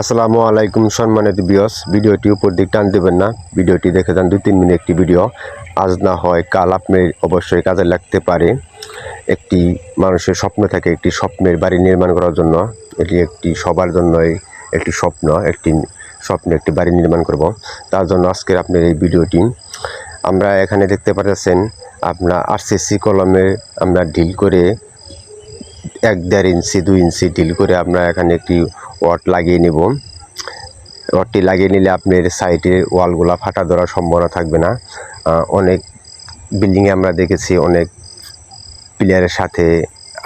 আসসালামু আলাইকুম সম্মানিত বিয়স ভিডিওটি উপর দিক টান দেবেন না। ভিডিওটি দেখে যান দুই তিন মিনিট একটি ভিডিও আজ না হয় কাল আপনি অবশ্যই কাজে লাগতে পারে। একটি মানুষের স্বপ্ন থাকে একটি স্বপ্নের বাড়ি নির্মাণ করার জন্য। এটি একটি সবার জন্যই একটি স্বপ্ন, একটি স্বপ্নে একটি বাড়ি নির্মাণ করব। তার জন্য আজকের আপনার এই ভিডিওটি। আমরা এখানে দেখতে পাচ্ছেন আপনার আরসিসি কলমে আমরা ঢিল করে এক দেড় ইঞ্চি, দুই ইঞ্চি ডিল করে আমরা এখানে একটি ওয়াট লাগিয়ে নেব। রডটি লাগিয়ে নিলে আপনার সাইডের ওয়ালগুলো ফাটা ধরার সম্ভাবনা থাকবে না। অনেক বিল্ডিংয়ে আমরা দেখেছি অনেক প্লেয়ারের সাথে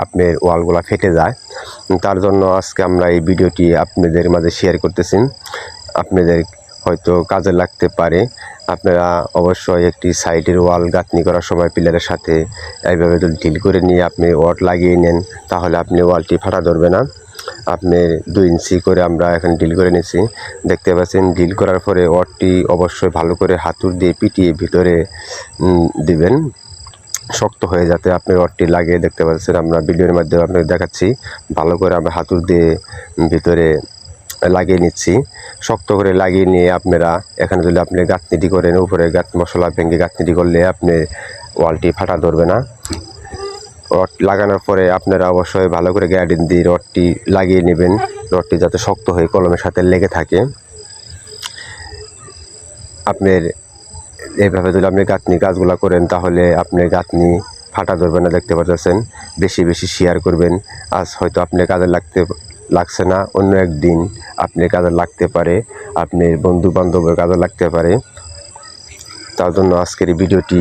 আপনার ওয়ালগুলো ফেটে যায়। তার জন্য আজকে আমরা এই ভিডিওটি আপনাদের মাঝে শেয়ার করতেছি। আপনাদের হয়তো কাজে লাগতে পারে। আপনারা অবশ্যই একটি সাইডের ওয়াল গাঁথনি করার সময় পিলারের সাথে এইভাবে যদি ডিল করে নিয়ে আপনি ওয়াট লাগিয়ে নেন, তাহলে আপনি ওয়ালটি ফাটা ধরবে না। আপনি দুই ইঞ্চি করে আমরা এখন ডিল করে নিয়েছি। দেখতে পাচ্ছেন ডিল করার পরে ওয়াটটি অবশ্যই ভালো করে হাতুর দিয়ে পিটিয়ে ভিতরে দিবেন। শক্ত হয়ে যাতে আপনি রডটি লাগিয়ে দেখতে পাচ্ছেন। আমরা ভিডিওর মাধ্যমে আপনাকে দেখাচ্ছি। ভালো করে আমরা হাতুর দিয়ে ভিতরে লাগিয়ে নিচ্ছি। শক্ত করে লাগিয়ে নিয়ে আপনারা এখানে যদি আপনি গাঁথনিটি করেন, উপরে গাত মশলা ভেঙে গাঁথনিটি করলে আপনি ওয়ালটি ফাটা ধরবে না। রড লাগানোর পরে আপনারা অবশ্যই ভালো করে গ্যাডিন দিয়ে রডটি লাগিয়ে নেবেন। রডটি যাতে শক্ত হয়ে কলমের সাথে লেগে থাকে। আপনার এইভাবে যদি আপনি গাঁথনি কাজগুলো করেন, তাহলে আপনি গাঁথনি ফাটা ধরবে না, দেখতে পাচ্ছেন বেশি বেশি শেয়ার করবেন। আজ হয়তো আপনি কাজে লাগতে লাগছে না, অন্য একদিন আপনি কাজে লাগতে পারে, আপনার বন্ধু বান্ধবের কাজে লাগতে পারে। তার জন্য আজকের এই ভিডিওটি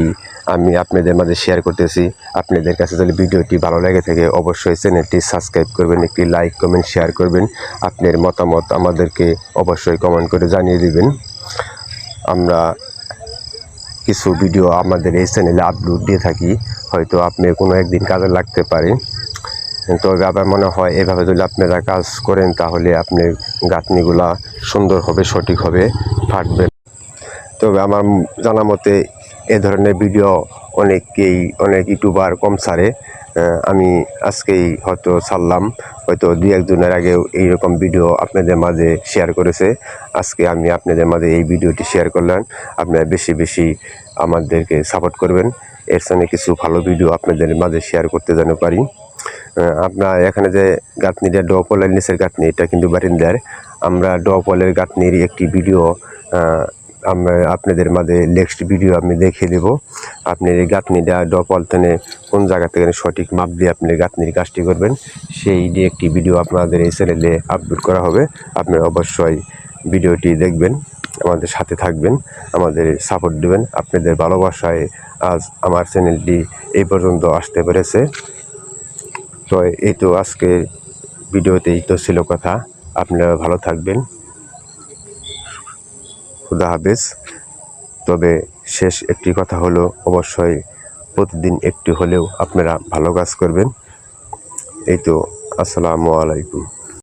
আমি আপনাদের মাঝে শেয়ার করতেছি। আপনাদের কাছে যদি ভিডিওটি ভালো লেগে থাকে, অবশ্যই চ্যানেলটি সাবস্ক্রাইব করবেন, একটি লাইক কমেন্ট শেয়ার করবেন। আপনার মতামত আমাদেরকে অবশ্যই কমেন্ট করে জানিয়ে দিবেন। আমরা কিছু ভিডিও আমাদের এই চ্যানেলে আপলোড দিয়ে থাকি, হয়তো আপনি কোনো একদিন কাজে লাগতে পারে। তবে আবার মনে হয় এভাবে যদি আপনারা কাজ করেন, তাহলে আপনি গাঁথনিগুলা সুন্দর হবে, সঠিক হবে, ফাটবে তবে আমার জানা মতে এ ধরনের ভিডিও অনেকেই, অনেক ইউটিউবার কম ছাড়ে। আমি আজকেই হয়তো ছাড়লাম। হয়তো দুই একজনের আগেও এইরকম ভিডিও আপনাদের মাঝে শেয়ার করেছে। আজকে আমি আপনাদের মাঝে এই ভিডিওটি শেয়ার করলাম। আপনারা বেশি বেশি আমাদেরকে সাপোর্ট করবেন। এর সঙ্গে কিছু ভালো ভিডিও আপনাদের মাঝে শেয়ার করতে যেন পারি। আপনার এখানে যে গাঁথনিটা ডপলের নিচের গাঁথনি, এটা কিন্তু বারিন্দার। আমরা ডপলের গাঁথনির একটি ভিডিও আমরা আপনাদের মাঝে নেক্সট ভিডিও আমি দেখিয়ে দেব। আপনি এই গাঁথনিটা ডপল থেকে কোন জায়গা থেকে সঠিক মাপ দিয়ে আপনি গাঁথনির কাজটি করবেন, সেই নিয়ে একটি ভিডিও আপনাদের এই চ্যানেলে আপলোড করা হবে। আপনারা অবশ্যই ভিডিওটি দেখবেন, আমাদের সাথে থাকবেন, আমাদের সাপোর্ট দেবেন। আপনাদের ভালোবাসায় আজ আমার চ্যানেলটি এই পর্যন্ত আসতে পেরেছে। তো এই তো আজকে ভিডিওতেই তো ছিল কথা। আপনারা ভালো থাকবেন। খুদা হাফেজ। তবে শেষ একটি কথা হলো, অবশ্যই প্রতিদিন একটু হলেও আপনারা ভালো কাজ করবেন। এই তো, আসসালামু আলাইকুম।